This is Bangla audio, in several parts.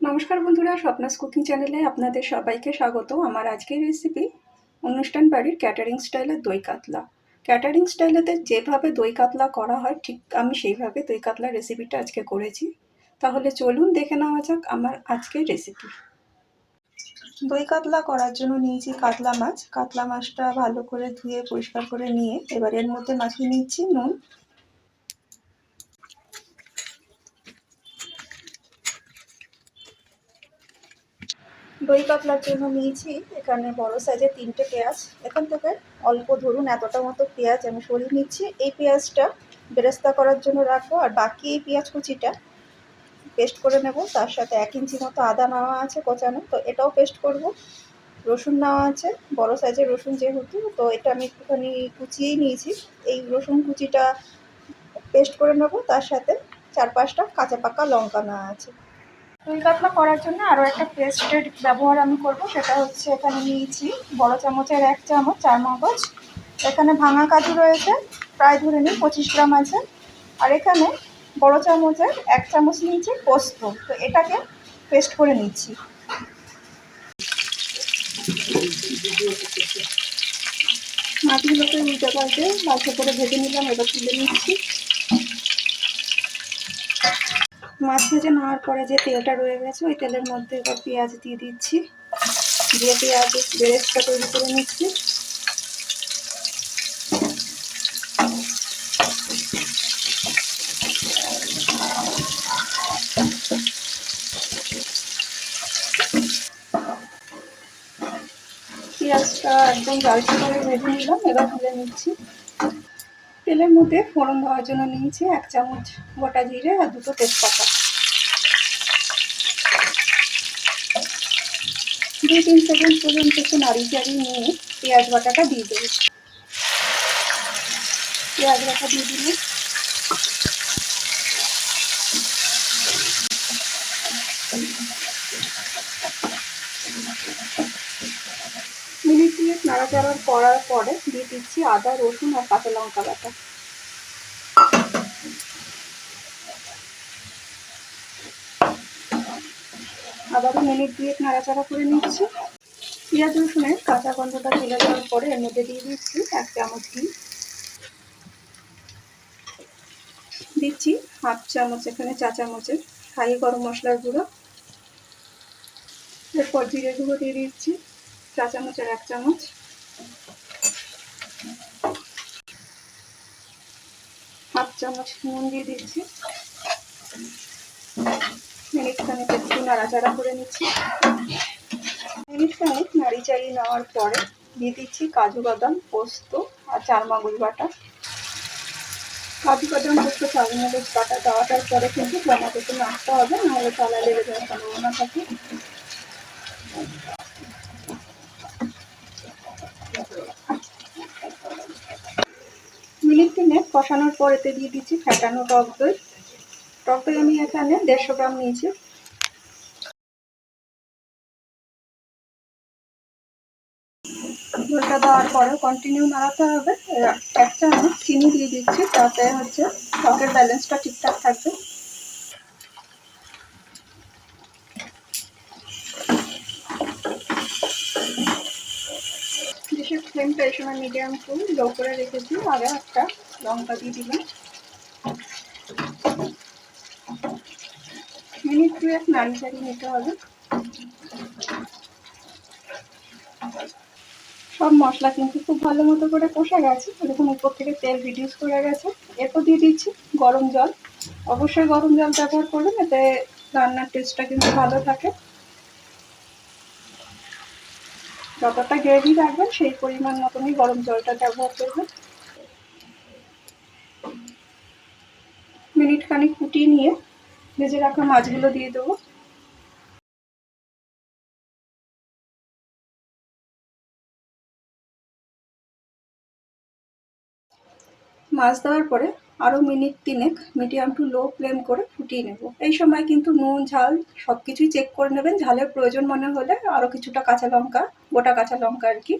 নমস্কার বন্ধুরা, স্বপ্নাস কুকিং চ্যানেলে আপনাদের সবাইকে স্বাগত। আমার আজকের রেসিপি অনুষ্ঠান বাড়ির ক্যাটারিং স্টাইলের দই কাতলা। ক্যাটারিং স্টাইলেতে যেভাবে দই কাতলা করা হয়, ঠিক আমি সেইভাবে দই কাতলা রেসিপিটা আজকে করেছি। তাহলে চলুন দেখে নেওয়া যাক আমার আজকের রেসিপি দই কাতলা করার জন্য নিয়েছি কাতলা মাছ। কাতলা মাছটা ভালো করে ধুয়ে, পরিষ্কার করে নিয়ে এবার এর মধ্যে মাখিয়ে নিচ্ছি নুন। দই কাতলার জন্য নিয়েছি। এখানে বড় সাইজের তিনটে পেঁয়াজ। এখান থেকে অল্প ধরুন, এতটা মতো পেঁয়াজ আমি সরিয়ে নিচ্ছি। এই পেঁয়াজটা বেরেস্তা করার জন্য রাখব। আর বাকি এই পেঁয়াজ কুচিটা পেস্ট করে নেব। তার সাথে এক ইঞ্চি মতো আদা নেওয়া আছে কোচানো। তো এটাও পেস্ট করব। রসুন নেওয়া আছে। বড় সাইজের রসুন যেহেতু, তো এটা আমি একটুখানি কুচিয়েই নিয়েছি। এই রসুন কুচিটা পেস্ট করে নেব। তার সাথে চার পাঁচটা কাঁচা পাকা লঙ্কা নেওয়া আছে। দই কাতলা করার জন্য আরও একটা পেস্টের ব্যবহার আমি করব, সেটা হচ্ছে এখানে নিয়েছি বড় চামচের এক চামচ, চার মগজ। এখানে ভাঙা কাজু রয়েছে, প্রায় ধরে নিই পঁচিশ গ্রাম আছে। আর এখানে বড় চামচের এক চামচ নিয়েছি পোস্ত, তো এটাকে পেস্ট করে নিচ্ছি। মাছগুলোকে উল্টে পাল্টে ভালো করে ভেজে নিলাম, এবার তুলে নিচ্ছি। মাছ ভেজে নেওয়ার পরে যে তেলটা রয়ে গেছে, ওই তেলের মধ্যে এবার পেঁয়াজ দিয়ে দিচ্ছি। দিয়ে পেঁয়াজ বেরেস্তা তৈরি করে নিচ্ছি। পেঁয়াজটা একদম লালচে করে ভেজে নিলাম, এবার তুলে নিচ্ছি। তেলের মধ্যে ফোড়ন দেওয়ার জন্য নিয়েছি এক চামচ গোটা জিরে আর দুটো তেজপাতা। দু তিন সেকেন্ড পর্যন্ত একটু নাড়ি চাড়ি নিয়ে পেঁয়াজ বাটাটা দিয়ে দেবো। পেঁয়াজ বাটা দিয়ে দিলে মিনিট দিয়ে নাড়াচাড়া করার পরে দিয়ে দিচ্ছি আদা, রসুন আর কাঁচা লঙ্কা বাটা। আবারও মিনিট দিয়ে নাড়াচাড়া করে নিচ্ছি। পেঁয়াজ রসুনের কাঁচা গন্ধটা চলে দেওয়ার পরে এর মধ্যে দিয়ে দিচ্ছি এক চামচ ঘি। দিচ্ছি হাফ চামচ এখানে চা চামচের হাই গরম মশলার গুঁড়ো। এরপর জিরে গুঁড়ো দিয়ে দিচ্ছি চা চামচের এক চামচ। হাফ চামচ নুন দিয়ে দিচ্ছি। মিনিট খানিক একটু নাড়াচাড়া করে নিচ্ছি। মিনিট খানিক নাড়ি চাড়িয়ে নেওয়ার পরে দিয়ে দিচ্ছি কাজু বাদাম, পোস্ত আর চার মগজ বাটা। কাজু বাদাম, পোস্ত চার মগজ বাটা দেওয়াটার পরে কিন্তু টমেটোতে নাড়তে হবে, নাহলে তলা লেগে যাওয়ার সম্ভাবনা থাকে মিনিট তিনে কষানোর পর এতে দিয়ে দিচ্ছি ফ্যাটানো টক দই। টক দই আমি এখানে দেড়শো গ্রাম নিয়েছি। দইটা দেওয়ার পরে কন্টিনিউ নাড়াতে হবে। একটা আমি চিনি দিয়ে দিচ্ছি, তাতে হচ্ছে টকের ব্যালেন্সটা ঠিকঠাক থাকবে। ফ্লেমটা এই সময় মিডিয়াম টু লো করে রেখেছি। আগে একটা লঙ্কা দিয়ে দিলাম। মিনিট এক নাড়ি চাড়িয়ে নিতে হবে। সব মশলা কিন্তু খুব ভালো মতো করে কষা গেছে। দেখুন, উপর থেকে তেল রিডিউস করে গেছে। এরপর দিয়ে দিচ্ছি গরম জল। অবশ্যই গরম জল ব্যবহার করবেন, এতে রান্নার টেস্টটা কিন্তু ভালো থাকে। যতটা গ্রেভি রাখবেন, সেই পরিমাণ মতনই গরম জলটা ব্যবহার করবেন। মিনিট খানিক ফুটিয়ে নিয়ে ভেজে রাখা মাছগুলো দিয়ে দেবো। মাছ দেওয়ার পরে আরও মিনিট তিনেক মিডিয়াম টু লো ফ্লেম করে ফুটিয়ে নেব। এই সময় কিন্তু নুন, ঝাল সব কিছুই চেক করে নেবেন। ঝালের প্রয়োজন মনে হলে আরও কিছুটা কাঁচা লঙ্কা, গোটা কাঁচা লঙ্কা আর কি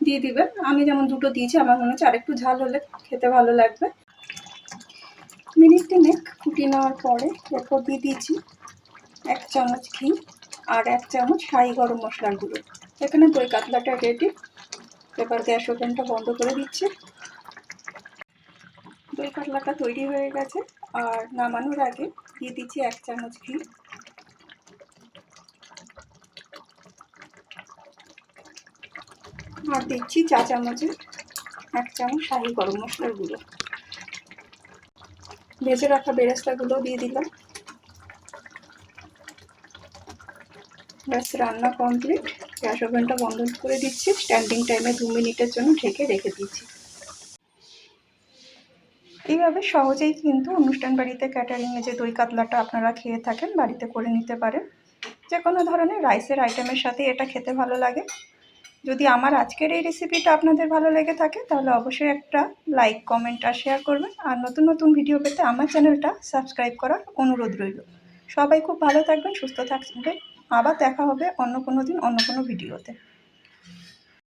দিয়ে দিবেন। আমি যেমন দুটো দিয়েছি, আমার মনে হচ্ছে আরেকটু ঝাল হলে খেতে ভালো লাগবে। মিনিট তিনেক ফুটিয়ে নেওয়ার পরে এরপর দিয়ে দিয়েছি এক চামচ ঘি আর এক চামচ শাহি গরম মশলার গুঁড়ো। এখানে দই কাতলাটা রেডি এবার গ্যাস ওভেনটা বন্ধ করে দিচ্ছি। দই কাতলাটা তৈরি হয়ে গেছে আর নামানোর আগে দিয়ে দিচ্ছি এক চামচ ঘি। আর দিচ্ছি চা চামচে এক চামচ শাহি গরম মশলার গুঁড়ো। ভেজে রাখা বেরেস্তাগুলো দিয়ে দিলাম। ব্যাস, রান্না কমপ্লিট গ্যাস ওভেনটা বন্ধ করে দিচ্ছি। স্ট্যান্ডিং টাইমে দু মিনিটের জন্য ঢেকে রেখে দিচ্ছি। এইভাবে সহজেই কিন্তু অনুষ্ঠান বাড়িতে ক্যাটারিংয়ে যে দই কাতলাটা আপনারা খেয়ে থাকেন, বাড়িতে করে নিতে পারেন। যে কোনো ধরনের রাইসের আইটেমের সাথে এটা খেতে ভালো লাগে। যদি আমার আজকের এই রেসিপিটা আপনাদের ভালো লেগে থাকে, তাহলে অবশ্যই একটা লাইক কমেন্ট আর শেয়ার করবেন। আর নতুন নতুন ভিডিও পেতে আমার চ্যানেলটা সাবস্ক্রাইব করার অনুরোধ রইল। সবাই খুব ভালো থাকবেন, সুস্থ থাকবেন। আবার দেখা হবে অন্য কোনো দিন, অন্য কোনো ভিডিওতে